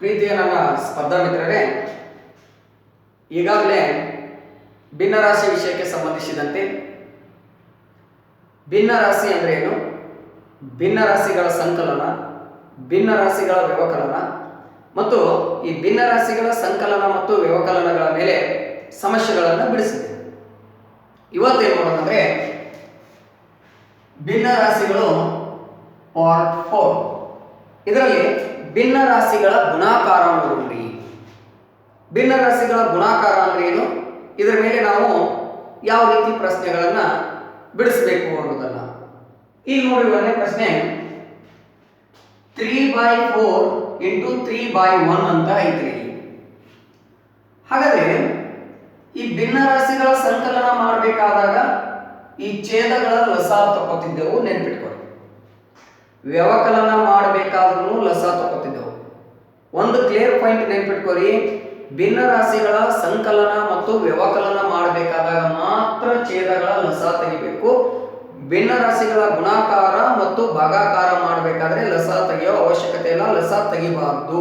ಪ್ರೀತಿಯ ನನ್ನ ಸ್ಪರ್ಧಾ ಮಿತ್ರರೇ, ಈಗಾಗಲೇ ಭಿನ್ನರಾಶಿ ವಿಷಯಕ್ಕೆ ಸಂಬಂಧಿಸಿದಂತೆ ಭಿನ್ನರಾಶಿ ಅಂದ್ರೆ ಏನು? ಭಿನ್ನರಾಶಿಗಳ ಸಂಕಲನ ಭಿನ್ನರಾಶಿಗಳ ವ್ಯವಕಲನ ಮತ್ತು ಈ ಭಿನ್ನರಾಶಿಗಳ ಸಂಕಲನ ಮತ್ತು ವ್ಯವಕಲನಗಳ ಮೇಲೆ ಸಮಸ್ಯೆಗಳನ್ನು ಬಿಡಿಸಿದೆ ಇವತ್ತೇನು ಮಾಡೋದಂದ್ರೆ ಭಿನ್ನರಾಶಿಗಳು ಪಾರ್ಟ್ ಫೋರ್ ಇದರಲ್ಲಿ ಭಿನ್ನ ರಾಶಿಗಳ ಗುಣಾಕಾರ ನೋಡ್ರಿ. ಭಿನ್ನ ರಾಶಿಗಳ ಗುಣಾಕಾರ ಅಂದ್ರೆ ಏನು? ಇದರ ಮೇಲೆ ನಾವು ಯಾವ ರೀತಿ ಪ್ರಶ್ನೆಗಳನ್ನ ಬಿಡಿಸಬೇಕು ಅನ್ನೋದನ್ನ. ಈಗ ನೋಡಿ ಒಂದನೇ ಪ್ರಶ್ನೆ. Three by four into three by one ಅಂತ ಐತ್ರಿ. ಹಾಗಾದ್ರೆ ಈ ಭಿನ್ನ ರಾಶಿಗಳ ಸಂಕಲನ ಮಾಡಬೇಕಾದಾಗ ಈ ಛೇದಗಳ ಲಸಾ ತಗೋತಿದ್ದೆವು ನೆನ್ಪಿಟ್ಕೊಳ್ಳಿ ವ್ಯವಕಲನ ಮಾಡಬೇಕಾದ್ರೂ ಲಸ ತಗೋತಿದ್ದೆವು ಒಂದು ಕ್ಲಿಯರ್ ಪಾಯಿಂಟ್ ನೆನ್ಪಿಟ್ಕೋರಿ ಭಿನ್ನ ರಾಶಿಗಳ ಸಂಕಲನ ಮತ್ತು ವ್ಯವಕಲನ ಮಾಡಬೇಕಾದಾಗ ಮಾತ್ರ ಛೇದಗಳ ಲಸ ತೆಗಿಬೇಕು. ಭಿನ್ನ ರಾಶಿಗಳ ಗುಣಾಕಾರ ಮತ್ತು ಭಾಗಾಕಾರ ಮಾಡಬೇಕಾದ್ರೆ ಲಸ ತೆಗೆಯೋ ಅವಶ್ಯಕತೆ ಇಲ್ಲ, ಲಸ ತೆಗಿಬಾರ್ದು.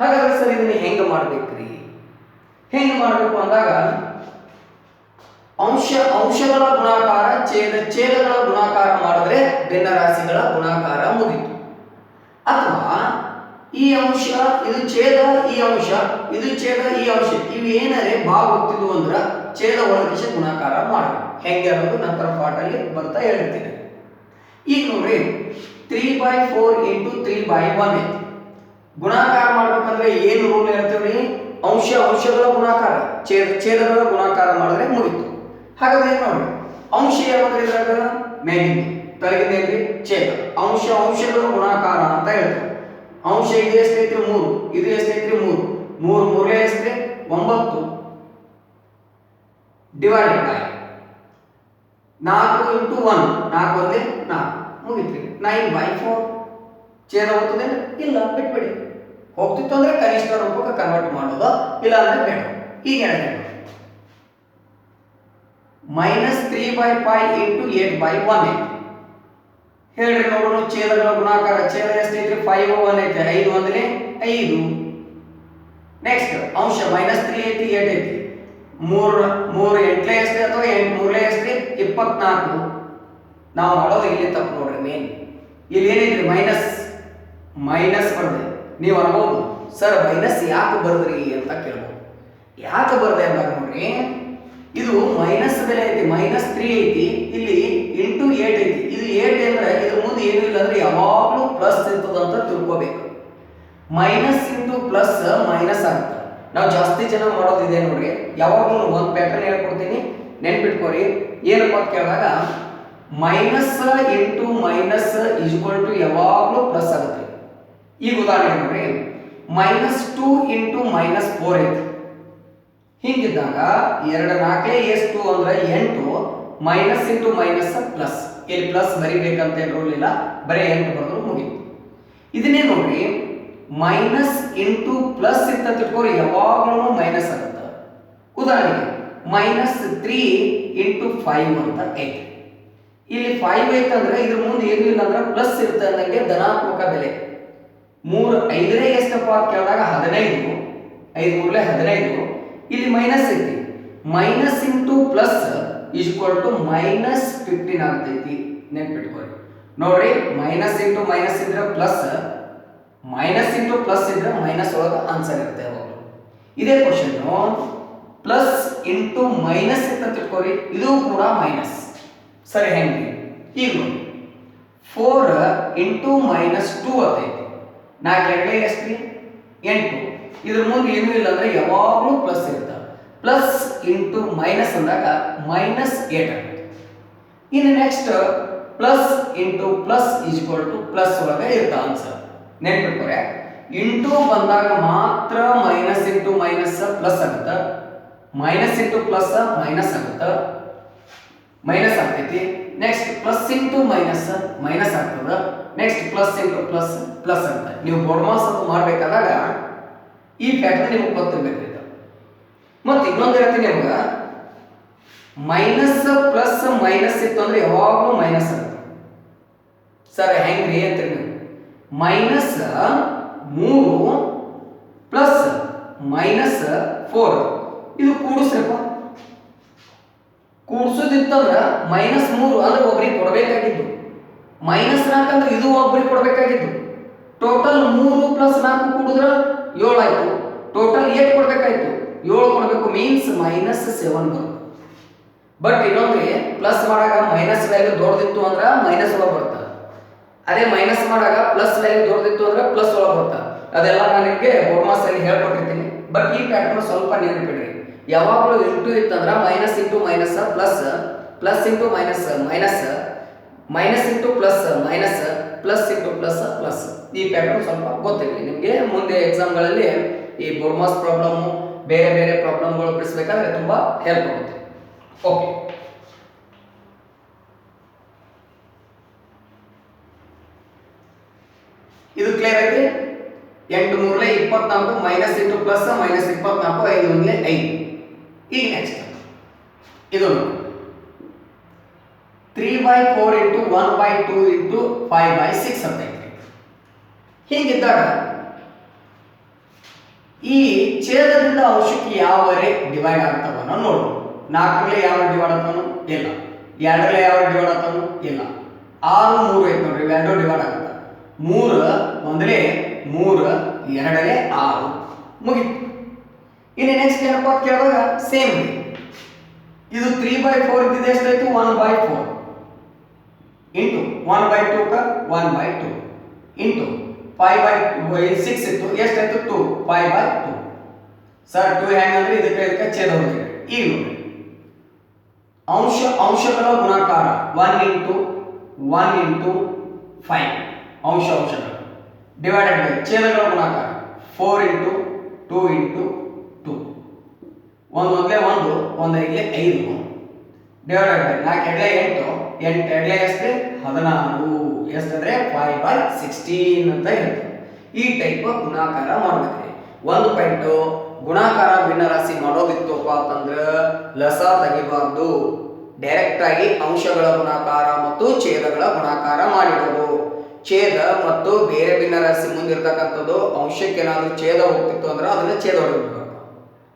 ಹಾಗಾದ್ರೆ ಸರ್ ಇದನ್ನ ಹೆಂಗ್ ಮಾಡ್ಬೇಕ್ರಿ? ಹೆಂಗ್ ಮಾಡ್ಬೇಕು ಅಂದಾಗ ಅಂಶ, ಅಂಶಗಳ ಗುಣಾಕಾರ, ಛೇದ, ಛೇದಗಳ ಗುಣಾಕಾರ ಮಾಡಿದ್ರೆ ಭಿನ್ನ ರಾಶಿಗಳ ಗುಣಾಕಾರ ಮುಗಿತು. ಅಥವಾ ಈ ಅಂಶ, ಇದು ಛೇದ, ಈ ಅಂಶ, ಇದು ಛೇದ, ಈ ಅಂಶ ಇವು ಏನಾರೆ ಭಾಗ ಅಂದ್ರೆ ಛೇದ ಒಳಗಿಸ ಗುಣಾಕಾರ ಮಾಡಬೇಕು. ಹೆಂಗೆ ಅನ್ನೋದು ನಂತರ ಪಾಠಲ್ಲಿ ಬರ್ತಾ ಹೇಳ್ತೀನಿ. ಈಗ ನೋಡ್ರಿ three by four into three by one ಐತಿ ಗುಣಾಕಾರ ಮಾಡ್ಬೇಕಂದ್ರೆ ಏನು ರೂಲ್ ಹೇಳ್ತೀವಿ ಅಂಶ, ಅಂಶಗಳ ಗುಣಾಕಾರ, ಛೇದ, ಛೇದಗಳ ಗುಣಾಕಾರ ಮಾಡಿದ್ರೆ ಮುಗಿತು. ಹಾಗಾದ್ರೆ ಏನು ನೋಡಿ ಅಂಶ ಯಾವ್ದು ಇದ್ರಾಗ ಮೇಲಿಂದ. ಕೆಳಗಿಂದೇನ್ರಿ ಛೇದ. ಅಂಶ, ಅಂಶಗಳು ಗುಣಾಕಾರ ಅಂತ ಹೇಳ್ತಾರೆ. ಅಂಶ ಇದು ಎಷ್ಟೈತ್ರಿ ಮೂರು. ಇದು ಎಷ್ಟೈತ್ರಿ ಮೂರು. ಮೂರು ಮೂರೇ ಎಷ್ಟ್ರಿ? ಒಂಬತ್ತು. ಡಿವೈಡೆಡ್ ಬೈ ನಾಲ್ಕು ಇಂಟು ಒನ್ ನಾಲ್ಕು ಒಂದೇ ನಾಲ್ಕು. ಮುಗಿತ್ರಿ. ನೈನ್ ಬೈ ಫೋರ್ ಛೇದ ಹೋಗ್ತದೆ ಇಲ್ಲ, ಬಿಟ್ಬಿಡಿ. ಹೋಗ್ತಿತ್ತು ಅಂದ್ರೆ ಕನಿಷ್ಠ ರೂಪಕ್ಕೆ ಕನ್ವರ್ಟ್ ಮಾಡೋದು? ಇಲ್ಲ ಅಂದ್ರೆ ಬೇಡ. ಈಗ ಹೇಳಿದೆ minus three by five into eight by one ಐತಿ ಹೇಳ್ರಿ ನೋಡೋಣ ಛೇದಗಳ ಗುಣಾಕಾರ ಛೇದ ಎಷ್ಟೈತ್ರಿ ಫೈವ್ ಒನ್ ಐತಿ ಐದು ಒಂದನೇ ಐದು. ನೆಕ್ಸ್ಟ್ ಅಂಶ ಮೈನಸ್ ತ್ರೀ ಐತಿ, ಏಟ್ ಐತಿ. ಮೂರ್, ಮೂರು ಎಂಟ್ಲೆ ಎಷ್ಟ್ರಿ ಅಥವಾ ಎಂಟು ಮೂರಲೆ ಎಷ್ಟ್ರಿ ಇಪ್ಪತ್ನಾಲ್ಕು. ನಾವು ಮಾಡೋದು ಇಲ್ಲಿ ತಪ್ಪು ನೋಡ್ರಿ ಮೇನ್ ಇಲ್ಲಿ ಏನೈತ್ರಿ? ಮೈನಸ್ ಮೈನಸ್ ಬರ್ದೆ ನೀವು ಅನ್ಬೋದು. ಸರ್ ಮೈನಸ್ ಯಾಕೆ ಬರ್ದ್ರಿ ಅಂತ ಕೇಳ್ಬೋದು. ಯಾಕೆ ಬರ್ದೆ ಅಂತ ನೋಡ್ರಿ? ಇದು ಮೈನಸ್ ಬೆಲೆ ಐತಿ ಮೈನಸ್ ತ್ರೀ ಐತಿ, ಇಲ್ಲಿ ಇಂಟು ಏಟ್ ಐತಿ. ಇದು ಏಟ್ ಅಂದ್ರೆ ಇದ್ರ ಮುಂದೆ ಏನು ಇಲ್ಲ ಅಂದ್ರೆ ಯಾವಾಗಲೂ ಪ್ಲಸ್ ಇರ್ತದ ಅಂತ ತಿಳ್ಕೊಬೇಕು. ಮೈನಸ್ ಇಂಟು ಪ್ಲಸ್ ಮೈನಸ್ ಆಗುತ್ತೆ. ನಾವು ಜಾಸ್ತಿ ಜನ ಮಾಡೋದಿದೆ ನೋಡ್ರಿ. ಯಾವಾಗಲೂ ಒಂದು ಪ್ಯಾಟರ್ನ್ ಹೇಳ್ಕೊಡ್ತೀನಿ. ನೆನ್ಪಿಟ್ಕೋರಿ. ಏನಪ್ಪ ಅಂತ ಕೇಳಿದಾಗ minus into minus equal to ಯಾವಾಗಲೂ ಪ್ಲಸ್ ಆಗುತ್ತೆ. ಈಗ ಉದಾಹರಣೆ ನೋಡ್ರಿ. Minus two into minus four ಐತಿ. ಹಿಂಗಿದ್ದಾಗ ಎರಡು ನಾಲ್ಕೇ ಎಷ್ಟು ಅಂದ್ರೆ ಎಂಟು ಮೈನಸ್ ಇಂಟು ಮೈನಸ್ ಪ್ಲಸ್. ಇಲ್ಲಿ ಪ್ಲಸ್ ಬರಿಬೇಕಂತ ರೂಲ್ ಇಲ್ಲ, ಬರೀ ಎಂಟು ಬರೆದ್ರು ಮುಗೀತು. ಇದನ್ನೇ ನೋಡ್ರಿ, ಮೈನಸ್ ಇಂಟು ಪ್ಲಸ್ ಅಂತ ತಿಳ್ಕೊಂಡ್ರೆ ಯಾವಾಗಲೂ ಮೈನಸ್ ಆಗುತ್ತೆ. ಉದಾಹರಣೆಗೆ, ಮೈನಸ್ ತ್ರೀ ಇಂಟು ಫೈವ್ ಅಂತ ಏಟ್ ಇಲ್ಲಿ ಫೈವ್ ಐತಂದ್ರೆ ಇದ್ರ ಮುಂದೆ ಏನು ಇಲ್ಲ ಅಂದ್ರೆ ಪ್ಲಸ್ ಇರುತ್ತೆ ಅಂದಂಗೆ ಧನಾತ್ಮಕ ಬೆಲೆ. ಮೂರು ಐದನೇ ಎಷ್ಟಪ್ಪ ಅಂತ ಕೇಳಿದಾಗ ಹದಿನೈದು, ಐದು ಮೂರಲೆ ಹದಿನೈದು ಇಲ್ಲಿ ಮೈನಸ್ ಐತಿ. Minus into plus equal to minus fifteen ಆಗ್ತೈತಿ. ನೆನ್ಪಿಟ್ಕೊಳ್ಳಿ ನೋಡ್ರಿ ಮೈನಸ್ ಇಂಟು ಮೈನಸ್ ಇದ್ರೆ ಪ್ಲಸ್ ಮೈನಸ್ ಇಂಟು ಪ್ಲಸ್ ಇದ್ರೆ ಮೈನಸ್ ಒಳಗೆ ಆನ್ಸರ್ ಇರುತ್ತೆ ಯಾವಾಗಲೂ ಇದೇ ಕ್ವಶನ್ ಪ್ಲಸ್ ಇಂಟು ಮೈನಸ್ ಅಂತ ತಿಳ್ಕೊರಿ ಇದು ಕೂಡ ಮೈನಸ್ ಸರಿ, ಹೆಂಗೆ? ಈಗ ನೋಡಿ. ಫೋರ್ ಇಂಟು ಮೈನಸ್ ಟೂ ಅಂತೈತಿ ನಾಲ್ಕು ಎರಡೇ ಎಷ್ಟು ಎಂಟು. ಇದ್ರ ಮುಂದೆ ಏನೂ ಇಲ್ಲ ಅಂದ್ರೆ ಯಾವಾಗಲೂ ಪ್ಲಸ್ ಇರುತ್ತೆ. ಪ್ಲಸ್ ಇಂಟು ಮೈನಸ್ ಅಂದಾಗ ಮೈನಸ್ ಏಟ್ ಆಗುತ್ತೆ. ಇನ್ನು next plus into plus equal to plus ಒಳಗೆ ಇರುತ್ತೆ ಆನ್ಸರ್ ನೆನ್ಪಿಟ್ಕೊರೆ ಇಂಟು ಬಂದಾಗ ಮಾತ್ರ ಮೈನಸ್ ಇಂಟು ಮೈನಸ್ ಪ್ಲಸ್ ಆಗುತ್ತೆ. ಮೈನಸ್ ಇಂಟು ಪ್ಲಸ್ ಮೈನಸ್ ಆಗುತ್ತೆ. ಮೈನಸ್ ಆಗ್ತೈತಿ. Next plus into minus minus ಆಗ್ತದ. Next plus into plus plus ಅಂತ ನೀವು ಬೋರ್ಡ್ ಮಾಸ್ ಅಂತ ಮಾಡಬೇಕಾದಾಗ ಈ ಪ್ಯಾಟರ್ನ್ ನಿಮಗೆ ಗೊತ್ತಿರ್ಬೇಕು ಮತ್ತೆ ಇನ್ನೊಂದು ಹೇಳ್ತೀನಿ ನಿಮ್ಗೆ. ಮೈನಸ್ ಪ್ಲಸ್ ಮೈನಸ್ ಇತ್ತು ಅಂದ್ರೆ ಯಾವಾಗಲೂ ಮೈನಸ್ ಸರ್, ಹೆಂಗ್ರಿ ಅಂತ ಮೈನಸ್ ಮೂರು ಪ್ಲಸ್ ಮೈನಸ್ ಫೋರ್. ಇದು ಕೂಡಿಸ್ರಪ್ಪ. ಕೂಡ್ಸೋದಿತ್ತಂದ್ರ ಮೈನಸ್ ಮೂರು ಅಂದ್ರೆ ಒಬ್ರಿಗೆ ಕೊಡಬೇಕಾಗಿತ್ತು ಮೈನಸ್ ನಾಲ್ಕು ಅಂದ್ರೆ ಇದು ಒಬ್ರಿಗೆ ಕೊಡಬೇಕಾಗಿತ್ತು ಟೋಟಲ್ ಮೂರು ಪ್ಲಸ್ ನಾಲ್ಕು ಕೂಡಿದ್ರ ಏಳು ಆಯ್ತು. ಟೋಟಲ್ ಏಟ್ ಕೊಡಬೇಕಾಯ್ತು. ಏಳು ಕೊಡಬೇಕು ಮೀನ್ಸ್ ಮೈನಸ್ ಸೆವೆನ್ ಬರುತ್ತೆ. ಬಟ್ ಇನ್ನೊಂದು ಪ್ಲಸ್ ಮಾಡಾಗ ಮೈನಸ್ ವ್ಯಾಲ್ಯೂ ದೊಡ್ಡದಿತ್ತು ಅಂದ್ರೆ ಮೈನಸ್ ಒಳಗೆ ಬರುತ್ತೆ. ಅದೇ ಮೈನಸ್ ಮಾಡಾಗ ಪ್ಲಸ್ ವ್ಯಾಲ್ಯೂ ದೊಡ್ಡದಿತ್ತು ಅಂದ್ರೆ ಪ್ಲಸ್ ಒಳಗೆ ಬರುತ್ತೆ. ಅದೆಲ್ಲ ನಾನು ನಿಮಗೆ ಬೋರ್ಮಾಸ್ ಅಲ್ಲಿ ಹೇಳ್ಕೊಟ್ಟಿರ್ತೀನಿ. ಬಟ್ ಈ ಪ್ಯಾಟರ್ನ್ ಸ್ವಲ್ಪ ನೆನಪಿಡ್ರಿ. ಯಾವಾಗಲೂ ಇಂಟು ಇತ್ತಂದ್ರೆ minus into minus plus plus into minus minus minus into plus minus plus into plus plus ಈ ಪ್ಯಾಟರ್ನ್ ಸ್ವಲ್ಪ ಗೊತ್ತಿರಲಿ. ನಿಮಗೆ ಮುಂದೆ ಎಕ್ಸಾಮ್ಗಳಲ್ಲಿ ಈ ಬೋರ್ಮಾಸ್ ಪ್ರಾಬ್ಲಮ್ ಬೇರೆ ಬೇರೆ ಪ್ರಾಬ್ಲಮ್ಗಳು ಬಿಡಿಸ್ಬೇಕಾದ್ರೆ ತುಂಬಾ ಹೆಲ್ಪ್ ಆಗುತ್ತೆ. ಓಕೆ ಇದು ಕ್ಲಿಯರ್ ಐತಿ? ಎಂಟು ಮೂರಲೆ ಇಪ್ಪತ್ನಾಲ್ಕು ಮೈನಸ್ ಇಂಟು ಪ್ಲಸ್ ಮೈನಸ್ ಇಪ್ಪತ್ನಾಲ್ಕು, ಐದು ಒಂದ್ಲೆ ಐದು. ಈಗ ನೆಕ್ಸ್ಟ್ ಇದು three by four into one by two into five by six ಅಂತ ಐತಿ ಹೀಗಿದ್ದಾಗ ಈ ಛೇದದಿಂದ ಅಂಶಕ್ಕೆ ಯಾವ ರೇ ಡಿವೈಡ್ ಆಗ್ತಾವನ್ನ ನೋಡು ನಾಲ್ಕರಲ್ಲೇ ಯಾವ ಡಿವೈಡ್ ಆಗ್ತಾವನು? ಇಲ್ಲ. ಎರಡರಲ್ಲೇ ಯಾವ ಡಿವೈಡ್ ಆಗ್ತಾವನು? ಇಲ್ಲ. ಆರು, ಮೂರು ಐತೆ ನೋಡ್ರಿ, ಇವೆರಡೂ ಡಿವೈಡ್ ಆಗುತ್ತೆ. ಮೂರು ಒಂದಲೇ ಮೂರು, ಎರಡರೇ ಆರು. ಮುಗೀತು. ಇನ್ನು ನೆಕ್ಸ್ಟ್ ಏನಪ್ಪ ಅಂತ ಕೇಳಿದಾಗ ಸೇಮ್ ಇದು ತ್ರೀ ಬೈ ಫೋರ್ ಇದ್ದಿದ್ದು ಎಷ್ಟಾಯ್ತು? One by four into one by two ಕ one by two into five by six ಇತ್ತು. ಎಷ್ಟಾಯ್ತು? Two five by two sir two ಹೆಂಗಂದ್ರೆ ಇದಕ್ಕೆ ಇದಕ್ಕೆ ಛೇದ ಹೋಗಿದೆ. ಈಗ ಅಂಶ, ಅಂಶಗಳ ಗುಣಾಕಾರ one into one into five ಅಂಶ, ಅಂಶಗಳು. ಡಿವೈಡೆಡ್ ಬೈ ಛೇದಗಳ ಗುಣಾಕಾರ four into two into two ಒಂದು ಒಂದೇ ಒಂದು ಒಂದು ಐದಲೆ ಐದು. ಡಿವೈಡೆಡ್ ಬೈ ನಾಲ್ಕು ಎಡ್ಲೆ ಎಂಟು. ಎಂಟು ಎಡ್ಲೆ ಎಷ್ಟು ಹದಿನಾರು. ಎಷ್ಟಂದ್ರೆ ಫೈವ್ ಬೈ ಸಿಕ್ಸ್ಟೀನ್ ಅಂತ ಇರುತ್ತೆ ಈ ಟೈಪ್ ಗುಣಾಕಾರ ಮಾಡ್ಬೇಕ್ರಿ. ಒಂದು ಪಾಯಿಂಟು ಗುಣಾಕಾರ ಭಿನ್ನರಾಶಿ ಮಾಡೋದಿತ್ತಪ್ಪ ಅಂತಂದ್ರೆ ಲಸ ತೆಗಿಬಾರ್ದು. ಡೈರೆಕ್ಟ್ ಆಗಿ ಅಂಶಗಳ ಗುಣಾಕಾರ ಮತ್ತು ಛೇದಗಳ ಗುಣಾಕಾರ ಮಾಡಿಡೋದು. ಛೇದ ಮತ್ತು ಬೇರೆ ಭಿನ್ನರಾಶಿ ಮುಂದಿರ್ತಕ್ಕಂಥದ್ದು ಅಂಶಕ್ಕೆ ಏನಾದರೂ ಛೇದ ಹೋಗ್ತಿತ್ತು ಅಂದ್ರೆ ಅದನ್ನ ಛೇದ ಹೊಡೆದ್ಬಿಡ್ಬೇಕು.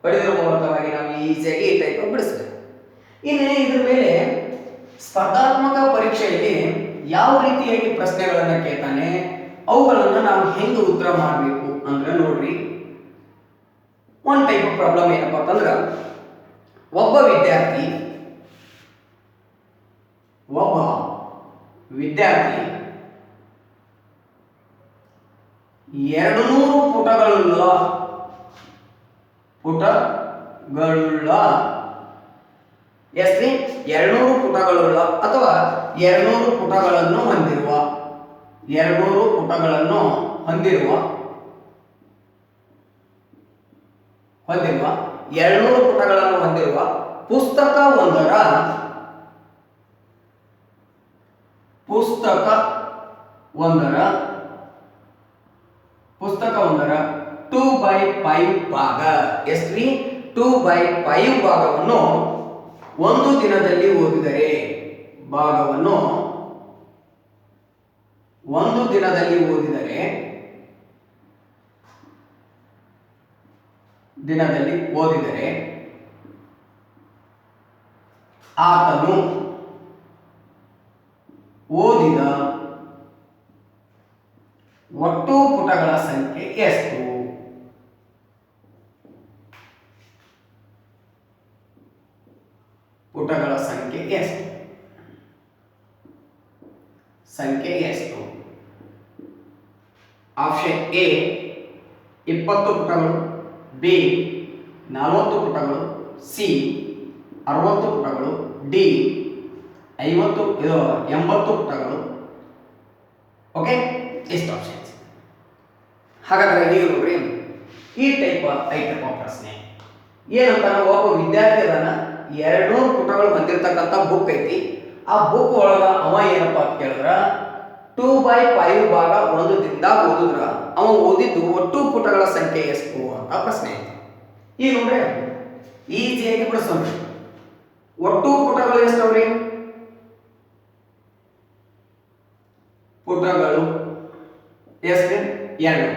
ಹೊಡೆದ್ರ ಮೂಲಕವಾಗಿ ನಾವು ಈಸಿಯಾಗಿ ಈ ಟೈಪ್ ಬಿಡಿಸ್ಬೇಕು. ಇನ್ನು ಇದ್ರ ಮೇಲೆ ಸ್ಪರ್ಧಾತ್ಮಕ ಪರೀಕ್ಷೆಯಲ್ಲಿ ಯಾವ ರೀತಿಯಾಗಿ ಪ್ರಶ್ನೆಗಳನ್ನ ಕೇಳ್ತಾನೆ, ಅವುಗಳನ್ನ ನಾವು ಹೆಂಗೆ ಉತ್ತರ ಮಾಡಬೇಕು ಅಂದ್ರೆ ನೋಡ್ರಿ ಒನ್ ಟೈಪ್ ಆಫ್ ಪ್ರಾಬ್ಲಮ್ ಏನಪ್ಪ ಅಂತಂದ್ರೆ, ಒಬ್ಬ ವಿದ್ಯಾರ್ಥಿ ಒಬ್ಬ ವಿದ್ಯಾರ್ಥಿ ಎರಡು ನೂರು ಪುಟಗಳುಳ್ಳ ಪುಟಗಳುಳ್ಳ ಎಷ್ಟ್ರಿ ಎರಡ್ನೂರು ಪುಟಗಳುಳ್ಳ ಅಥವಾ ಎರಡ್ನೂರು ಪುಟಗಳನ್ನು ಹೊಂದಿರುವ, ಎರಡ್ನೂರು ಪುಟಗಳನ್ನು ಹೊಂದಿರುವ ಹೊಂದಿರುವ, ಎರಡ್ನೂರು ಪುಟಗಳನ್ನು ಹೊಂದಿರುವ ಪುಸ್ತಕ ಒಂದರ ಪುಸ್ತಕ ಒಂದರ ಪುಸ್ತಕ ಒಂದರ ಟೂ ಬೈ ಫೈವ್ ಭಾಗ. ಎಸ್ ಟೂ ಬೈ ಫೈವ್ ಭಾಗವನ್ನು ಒಂದು ದಿನದಲ್ಲಿ ಓದಿದರೆ ಭಾಗವನ್ನು ಒಂದು ದಿನದಲ್ಲಿ ಓದಿದರೆ ದಿನದಲ್ಲಿ ಓದಿದರೆ ಆತನು ಓದಿದ ಒಟ್ಟು ಪುಟಗಳ ಸಂಖ್ಯೆ ಎಷ್ಟು ಪುಟಗಳ ಸಂಖ್ಯೆ ಎಷ್ಟು ಸಂಖ್ಯೆ ಎಷ್ಟು ಆಪ್ಷನ್ ಎ ಇಪ್ಪತ್ತು ಪುಟಗಳು, ಬಿ ನಲವತ್ತು ಪುಟಗಳು, ಸಿ ಅರವತ್ತು ಪುಟಗಳು, ಡಿ ಐವತ್ತು, ಇದು ಎಂಬತ್ತು ಪುಟಗಳು. ಓಕೆ ಇಷ್ಟು ಆಪ್ಷನ್ಸ್ ಹಾಗಾದರೆ ನೀವು ಈ ಟೈಪ್ ಐತಪ್ಪ ಪ್ರಶ್ನೆ. ಏನಂತ ಒಬ್ಬ ವಿದ್ಯಾರ್ಥಿ ಅದನ್ನ ಎರಡ್ನೂರು ಪುಟಗಳು ಬಂದಿರತಕ್ಕಂಥ ಬುಕ್ ಐತಿ. ಆ ಬುಕ್ ಒಳಗ ಅವ ಏನಪ್ಪ ಅಂತ ಕೇಳಿದ್ರ ಟೂ ಬೈ ಫೈವ್ ಭಾಗ ಒಂದು ದಿನದಾಗ ಓದಿದ್ರ. ಅವ ಓದಿದ್ದು ಒಟ್ಟು ಪುಟಗಳ ಸಂಖ್ಯೆ ಎಷ್ಟು ಅಂತ ಪ್ರಶ್ನೆ ಐತಿ ಈಗ ನೋಡ್ರಿ ಕೂಡ ಬಿಡಿಸೋಣ. ಒಟ್ಟು ಪುಟಗಳು ಎಷ್ಟು ಅವ್ರಿ ಪುಟಗಳು ಎಷ್ಟು? ಎರಡು.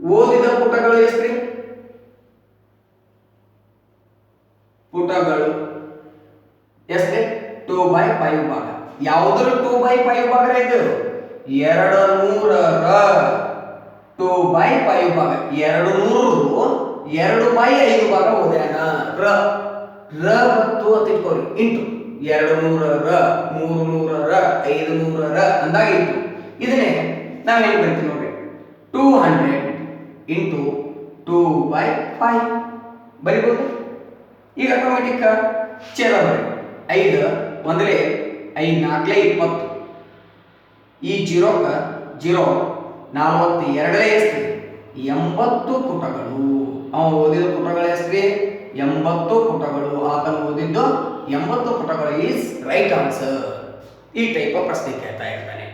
ಓದಿದ ಪುಟಗಳು ಎಷ್ಟ್ರಿ ಪುಟಗಳು ಎಷ್ಟೇ? ಟೂ ಬೈ ಫೈವ್ ಭಾಗ. ಯಾವುದ್ರ ಟೂ ಬೈ ಫೈವ್ ಭಾಗ ಇದು? ಎರಡು ನೂರರ ಟು ಬೈ ಫೈವ್ ಭಾಗ ಎರಡು ನೂರು ಎರಡು ಬೈ ಐದು ಭಾಗ ಓದ್ಯಾನ. ರ ರ ಮತ್ತು ಅಂತ ಇಟ್ಕೋರಿ ಇಂಟು. ಎರಡು ನೂರ ರ ಮೂರು ನೂರ ರ ಐದು ನೂರ ರ ಅಂದಾಗ ಇಂಟು ಇದನ್ನೇ ನಾವೇನು ಬರ್ತೀವಿ ನೋಡ್ರಿ? Two hundred into two by five ಬರಿಬೋದು? ಈಗ ಆಟೋಮೆಟಿಕ್ ಚೇದ ಬರ್ರಿ ಐದು, ಒಂದಲೇ ಐದು, ನಾಲ್ಕಲೇ ಇಪ್ಪತ್ತು. ಈ ಜೀರೋಕ ಜೀರೋ ನಲವತ್ತ ಎರಡನೇ ಎಷ್ಟ್ರಿ ಎಂಬತ್ತು ಪುಟಗಳು. ಅವ ಓದಿದ ಪುಟಗಳು ಎಷ್ಟ್ರಿ ಎಂಬತ್ತು ಪುಟಗಳು. ಆತನು ಓದಿದ್ದು ಎಂಬತ್ತು ಪುಟಗಳು ಈಸ್ ರೈಟ್ ಆನ್ಸರ್ ಈ ಟೈಪ್ ಪ್ರಶ್ನೆ ಕೇಳ್ತಾ ಇರ್ತಾನೆ.